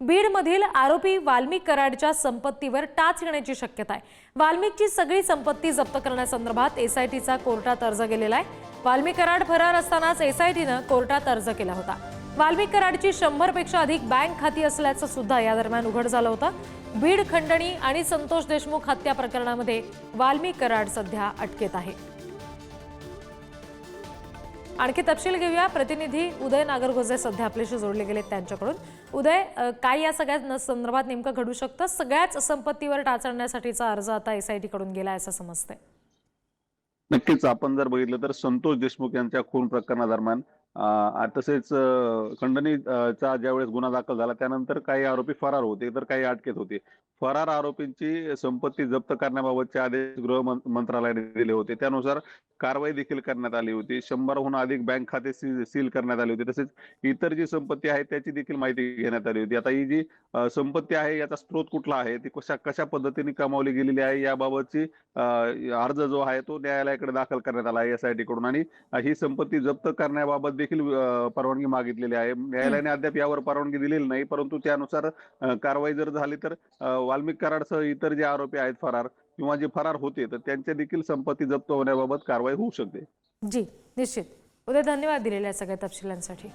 बीडमधील आरोपी वाल्मिक कराडच्या संपत्तीवर टाच येण्याची शक्यता आहे. वाल्मिकची सगळी संपत्ती जप्त करण्यासंदर्भात एसआयटीचा कोर्टात अर्ज गेलेला आहे. वाल्मिक कराड फरार असतानाच एसआयटीनं कोर्टात अर्ज केला होता. वाल्मिक कराडची शंभरपेक्षा अधिक बँक खाती असल्याचं सुद्धा या दरम्यान उघड झालं होतं. बीड खंडणी आणि संतोष देशमुख हत्या प्रकरणामध्ये वाल्मिक कराड सध्या अटकेत आहे. आणखी तपशील घेऊया. प्रतिनिधी उदय नागरगोजे सध्या आपल्याशी जोडले गेलेत त्यांच्याकडून. उदय काय या सगळ्या संदर्भात नेमकं घडू शकतं? सगळ्याच संपत्तीवर टाचण्यासाठीचा अर्ज आता एसआयटी कडून गेला असं समजतंय. नक्कीच. आपण जर बघितलं तर संतोष देशमुख यांच्या खून प्रकरणादरम्यान तसेच खंडणीचा ज्यावेळेस गुन्हा दाखल झाला त्यानंतर काही आरोपी फरार होते तर काही अटकेत होते. फरार आरोपींची संपत्ती जप्त करण्याबाबतचे आदेश गृह मंत्रालयाने दिले होते. त्यानुसार कारवाई देखील करण्यात आली होती. शंभरहून अधिक बँक खाते सील करण्यात आली होती. तसेच इतर जी संपत्ती आहे त्याची देखील माहिती घेण्यात आली होती. आता ही जी संपत्ती आहे याचा स्रोत कुठला आहे? ती कशा कशा पद्धतीने कमावली गेलेली आहे? याबाबतची अर्ज जो आहे तो न्यायालयाकडे दाखल करण्यात आला आहे एसआयटी कडून. आणि ही संपत्ती जप्त करण्याबाबत देखील परवानगी मागितलेली आहे. न्यायालयाने अद्याप यावर परवानगी दिलेली नाही परंतु त्यानुसार कारवाई जर झाली तर वाल्मिक कराडसह इतर जे आरोपी आहेत फरार किंवा जे फरार होते तर त्यांच्या देखील संपत्ती जप्त होण्याबाबत कारवाई होऊ शकते. जी निश्चित. उदय धन्यवाद दिलेल्या सगळ्या तपशिलांसाठी.